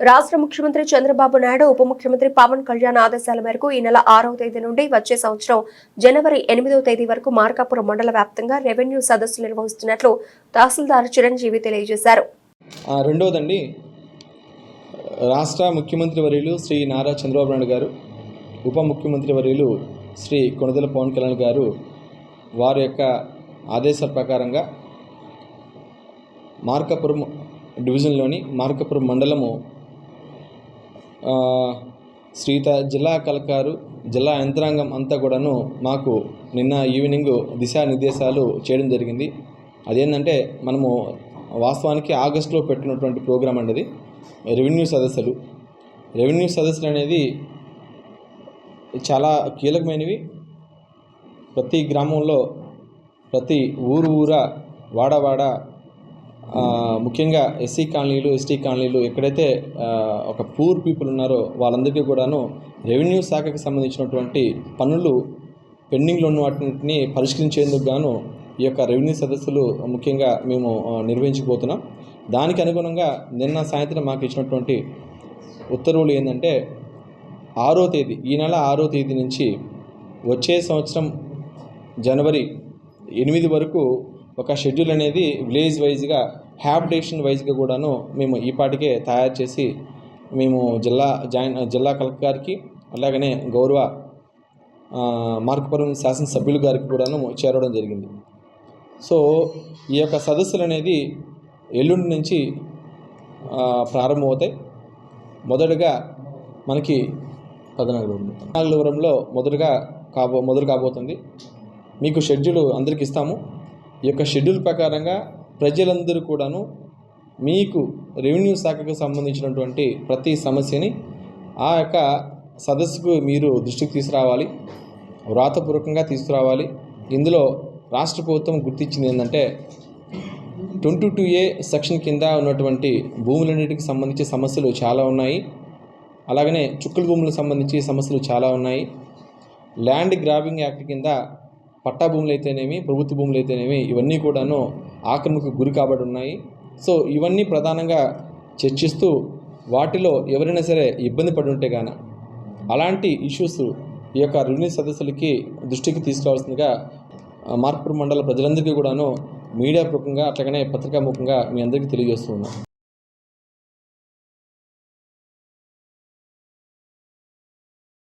రాష్ట్ర ముఖ్యమంత్రి చంద్రబాబు నాయుడు ఉప ముఖ్యమంత్రి పవన్ కళ్యాణ్ ఆదేశాల మేరకు ఈ నెల ఆరవ తేదీ నుండి వచ్చే సంవత్సరం జనవరి ఎనిమిదవ తేదీ వరకు మార్కాపురం మండల వ్యాప్తంగా రెవెన్యూ సదస్సులు నిర్వహిస్తున్నట్లు తహసీల్దార్ చిరంజీవి తెలియజేశారు. రెండవదండి రాష్ట్ర ముఖ్యమంత్రి వర్యులు శ్రీ నారా చంద్రబాబు నాయుడు గారు ఉప ముఖ్యమంత్రి వర్యులు శ్రీ కొణిదెల పవన్ కళ్యాణ్ గారు వారి యొక్క ఆదేశాల ప్రకారంగా మార్కాపురం డివిజన్లోని మార్కాపురం మండలము శ్రీత జిల్లా కలకారు జిల్లా యంత్రాంగం అంతా కూడాను మాకు నిన్న ఈవినింగ్ దిశానిర్దేశాలు చేయడం జరిగింది. అదేంటంటే మనము వాస్తవానికి ఆగస్టులో పెట్టినటువంటి ప్రోగ్రాం అనేది రెవెన్యూ సదస్సులు. రెవెన్యూ సదస్సులు అనేది చాలా కీలకమైనవి. ప్రతి గ్రామంలో ప్రతి ఊరు ఊరా వాడవాడ ముఖ్యంగా ఎస్సీ కాలనీలు ఎస్టీ కాలనీలు ఎక్కడైతే ఒక పూర్ పీపుల్ ఉన్నారో వాళ్ళందరికీ కూడాను రెవెన్యూ శాఖకు సంబంధించినటువంటి పనులు పెండింగ్లో ఉన్న వాటిని పరిష్కరించేందుకు గాను ఈ యొక్క రెవెన్యూ సదస్సులు ముఖ్యంగా మేము నిర్వహించబోతున్నాం. దానికి అనుగుణంగా నిన్న సాయంత్రం మాకు ఇచ్చినటువంటి ఉత్తర్వులు ఏంటంటే ఆరో తేదీ ఈ నెల ఆరో తేదీ నుంచి వచ్చే సంవత్సరం జనవరి ఎనిమిది వరకు ఒక షెడ్యూల్ అనేది విలేజ్ వైజ్గా హ్యాబిటేషన్ వైజ్గా కూడాను మేము ఈ పాటికే తయారు చేసి మేము జిల్లా జాయిన్ జిల్లా కలెక్టర్ గారికి అలాగనే గౌరవ మార్కపురం శాసనసభ్యులు గారికి కూడాను చేరడం జరిగింది. సో ఈ యొక్క సదస్సులు అనేది ఎల్లుండి నుంచి ప్రారంభమవుతాయి. మొదటగా మనకి పద్నాలుగు పద్నాలుగువరంలో మొదటగా కాబో మొదలు కాబోతుంది. మీకు షెడ్యూల్ అందరికి ఇస్తాము. ఈ యొక్క షెడ్యూల్ ప్రకారంగా ప్రజలందరూ కూడాను మీకు రెవెన్యూ శాఖకు సంబంధించినటువంటి ప్రతి సమస్యని ఆ యొక్క సదస్సుకు మీరు దృష్టికి తీసుకురావాలి వ్రాతపూర్వకంగా తీసుకురావాలి. ఇందులో రాష్ట్ర ప్రభుత్వం గుర్తించింది ఏంటంటే ట్వంటీ టూ ఏ సెక్షన్ కింద ఉన్నటువంటి భూములన్నిటికి సంబంధించి సమస్యలు చాలా ఉన్నాయి. అలాగనే చుక్కల భూములకు సంబంధించి సమస్యలు చాలా ఉన్నాయి. ల్యాండ్ గ్రాబింగ్ యాక్ట్ కింద పట్టా భూములు అయితేనేమి ప్రభుత్వ భూములు అయితేనేమి ఇవన్నీ కూడాను ఆక్రమకు గురి కాబడి ఉన్నాయి. సో ఇవన్నీ ప్రధానంగా చర్చిస్తూ వాటిలో ఎవరైనా సరే ఇబ్బంది పడి ఉంటే గాన అలాంటి ఇష్యూస్ ఈ యొక్క రెవెన్యూ సదస్సులకి దృష్టికి తీసుకోవాల్సిందిగా మార్పూర్ మండల ప్రజలందరికీ కూడాను మీడియా పూర్వకంగా అట్లాగనే పత్రికాముఖంగా మీ అందరికీ తెలియజేస్తూ